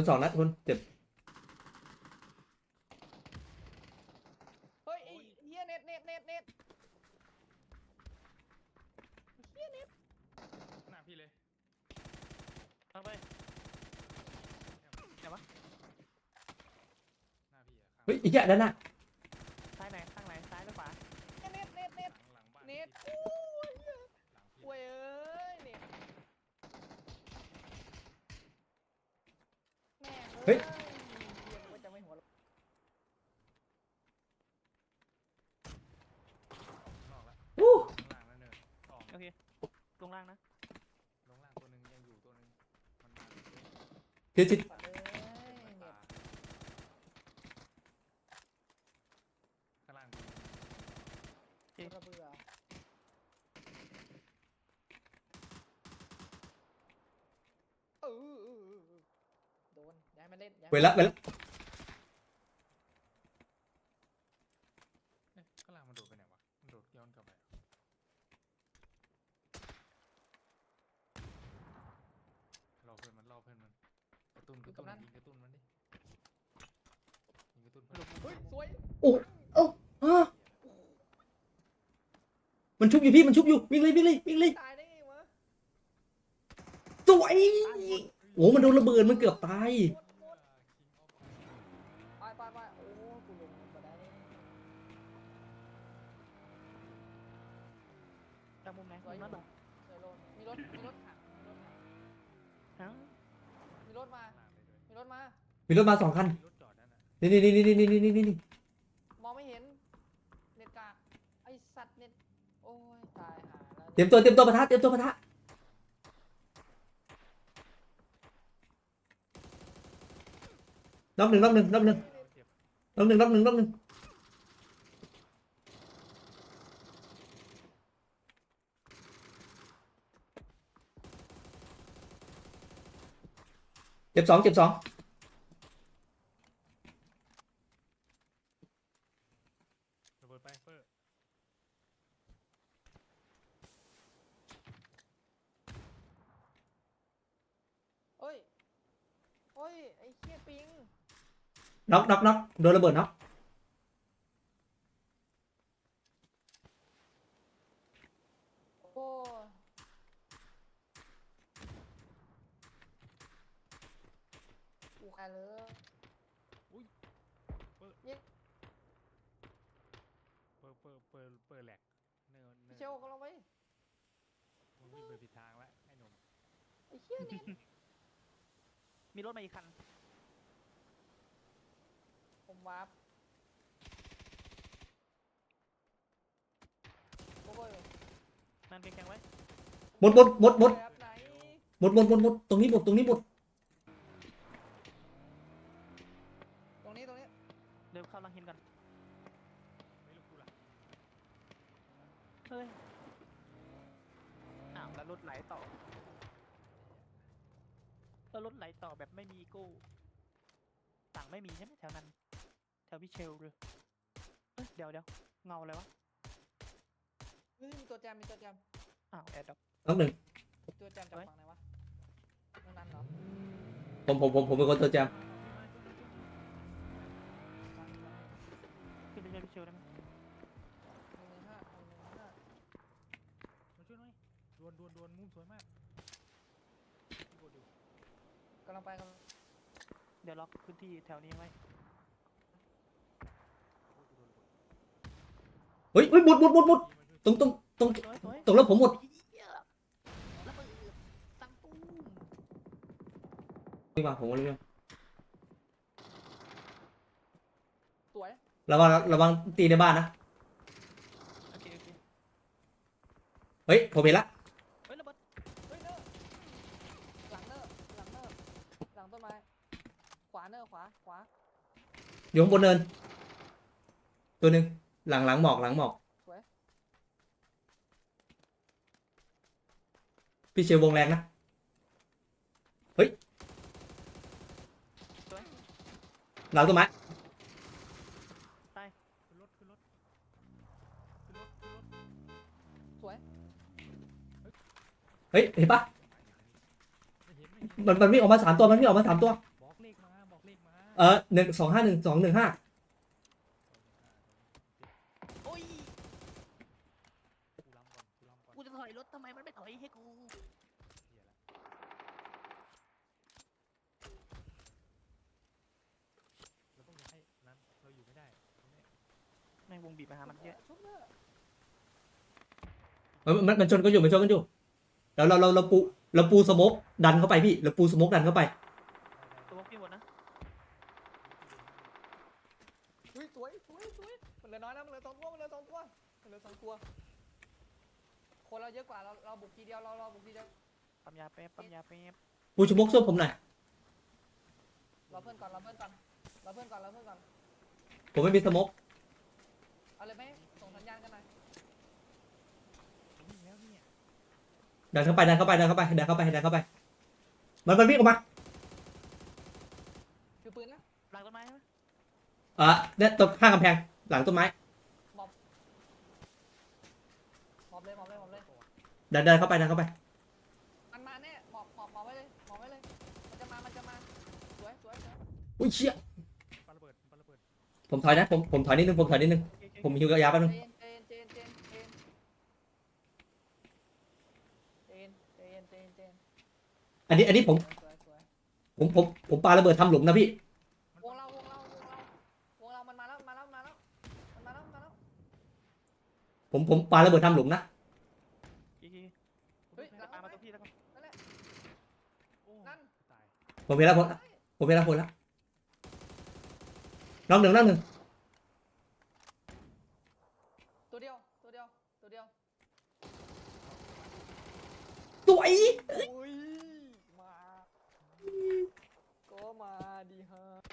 นสองนัดคุณเจ็บเฮ้ยไอ้เฮียเน็ตเน็ตเน็ตเน็ตเฮียเน็ตหน้าพี่เลยตั้งไปหน้าพี่อะข้างเฮ้ยอีกอย่างนั้นน่ะ ซ้ายไหนข้างไหนซ้ายหรือขวา เน็ตเน็ตเน็ต หลังหลังบ้าน เน็ต พี่ โอ้ย หลังพี่ เว้ยเอ้ยเน็ตแม่ง เฮ้ยเหี้ยกูว่าจะไม่หัวเราะนอกละอู้ข้างล่างแล้วเนินสองโอเคลงล่างนะลงล่างตัวหนึ่งยังอยู่ตัวหนึ่งมันมาพิชิตสัตว์เอ้ยเปิด เน็ ตา ต ข้างล่างตัวหนึ่ง กูระเบื่อเออเออเออเออโดนย้ายมา เล่นย้ายเวมาลาเวลาเอ๊ะข้างล่างมันโดดไปไหนวะ มันโดดย้อนกลับไปเหรอรอเพื่อนมันรอเพื่อนมัน กระตุ้นกระตุ้นยิงกระตุ้นมันดิยิงกระตุ้นเพื่อนเฮ้ยสวยอ้ามันชุบอยู่พี่มันชุบอยู่วิ่งเลยวิ่งเลยวิ่งเลยตายได้ไงวะสวยโอ้มันโดนระเบิดมันเกือบตาย หมดหมดไปไปไปโอ้กูลงมาได้ จากมุมไหนสวยมุมนั้นเหรอสวยลงมีรถ มีรถถังมีรถถังฮะมีรถมาข้างล่างเลยด้วยมีรถมา มีรถมาสองคันมีรถจอดนั่นน่ะนี่นี่นี่นี่นี่นี่นี่นี่มองไม่เห็น เน็ตกากไอสัตว์เน็ต โอ้ยตายหาแล้วเตรียมตัวเตรียมตัวปะทะเตรียมตัวปะทะรอบหนึ่งรอบหนึ่งรอบหนึ่งเจ็บรอบหนึ่งรอบหนึ่งรอบหนึ่ง เจ็บสองเจ็บสองระเบิดไปเปอร์เอ้ย โอ้ย ไอ้เหี้ยปิง น็อกน็อกน็อกโดนระเบิดน็อก โอ้ย กูขายเลยเปอร์เปอร์เปอร์เปอร์เปอร์แหลกเนินเนิพี่นเชลก็ลงไปมึงวิ่งไปผิดทางแล้วไอ้หนุ่มไอ้เหี้ยเน็ตมีรถมาอีกคัน ผมวาร์ปโอ้ยนั่นแข็งๆไว้หมดหมดหมดหมดแบบไหนหมดหมดหมดหมดตรงนี้หมดตรงนี้หมด ตรงนี้ตรงนี้ เดินเข้าลังหินกัน ไม่รู้กูล่ะ เฮ้ยอ้าวแล้วร ถไหลต่อแล้วรถไหลต่อแบบไม่มีอีโก้ต่างไม่มีใช่ไหมแถวนั้น แถวพี่เชลเลยเอ้ยเดี๋ยวเดี๋ยวเงาอะไรวะเฮ้ยมีตัวแจมมีตัวแจมอ้าวแอร์ดรอปน็อกหนึ่งตัวแจมจากเฮ้ย ฝั่งไหนวะนั่นนั่นเหรอผมผมผมผมเป็นคนตัวแจม วนดวนดวนมุมสวยมากพี่โบดูกำลังไปกำลังเดี๋ยวล็อกพื้นที่แถวนี้ไว้โอ้ยกูโดนระเบิดเฮ้ยเฮ้ยหมดหมดหมดหมดพี่มาช่วยตรงตรงตรงสวยสวยตรงแล้วผมหมดเหี้ยระเบิดตั้งตู้มนี่มาผมก็เลยสวยระวังระวังตีในบ้านนะโอเคโอเคเฮ้ยผมเห็นละ เฮ้ยระเบิด เฮ้ยเนอร์หลังเนอร์หลังเนอร์หลังต้นไม้ ขวาเนอร์ขวาขวาอยู่ข้างบนเนิน ตัวหนึ่งหลังหลังหมอกหลังหมอกสวยพี่เชลวงแรงนะสวยหลังต้นไม้ขึ้นรถขึ้นรถขึ้นรถขึ้นรถสวยเฮ้ยเห็นปะไม่เห็นไม่เห็นมันมันวิ่งออกมาสามตัวมันวิ่งออกมาสามตัว บอกเลขบอกเลขมาเออหนึ่งสองห้าหนึ่งสองหนึ่งห้าโอ้ยกูล้ำก่อนกูล้ำก่อนกูจะถอยรถทำไมมันไม่ถอยให้กูเหี้ยละเราต้องย้ายนั้นเราอยู่ไม่ได้ตรงนี้แม่งวงบีบมาหามันเยอะชุบเนอร์เออมันมันชนกันอยู่มันชนกันอยู่แล้วเราเราเราปูเราปูสโมกดันเข้าไปพี่เราปูสโมกดันเข้าไป ตัวพี่หมดนะ อุ้ยสวยสวยสวยมันเหลือน้อยนะมันเหลือ สองตัวมันเหลือสองตัวมันเหลือสองตัว คนเราเยอะกว่าเราเราบุกทีเดียวเราเราบุกทีเดียวปั๊มยาแป๊บปั๊มยาแป๊บปูสโมกช่วยผมหน่อย เราเพื่อนก่อนเราเพื่อนก่อนเราเพื่อนก่อนเราเพื่อนก่อนผมไม่มีสโมกเอาเลยไหมส่งสัญญาณกันหน่อยวิ่งแล้วเนี่ยดันเข้าไปดันเข้าไปดันเข้าไปดันเข้าไปดันเข้าไป มันมันวิ่งออกมาคือปืนนะหลังต้นไม้ใช่ไหมอะเนี่ยตรงข้างกำแพง หลังต้นไม้หมอบหมอบเลยหมอบเลยหมอบเลย ดันดันเข้าไปดันเข้าไป มันมาแน่หมอบหมอบหมอบไว้เลยหมอบไว้เลย มันจะมา มันจะมา สวยสวยสวยอุ้ยเชี่ยปาระเบิดปาระเบิดผมถอยนะ ผมผมถอยนิดนึงผมถอยนิดนึงโอเคโอเคผมหิวกระยาแป๊บนึง เจนเจนเจนเจนเจนเจนเจนเจนเจนอันนี้อันนี้ผมสวยสวยผมผมผมปาระเบิดทำหลุมนะพี่มันวงเราวงเราวงเราวงเรา มันมาแล้วมาแล้วมาแล้ว มันมาแล้วมาแล้วผมผมปาระเบิดทำหลุมนะโอเคเฮ้ย จตามมาตัวพี่แล้วก็นั่ละผมเห็นแล้วผมผมเห็นแล้วผมแล้วน้องหนึ่งน้องหนึ่งตัวเดียว ตัวเดียว ตัวเดียวตัวยอ้ย มา ก็มาดีฮะ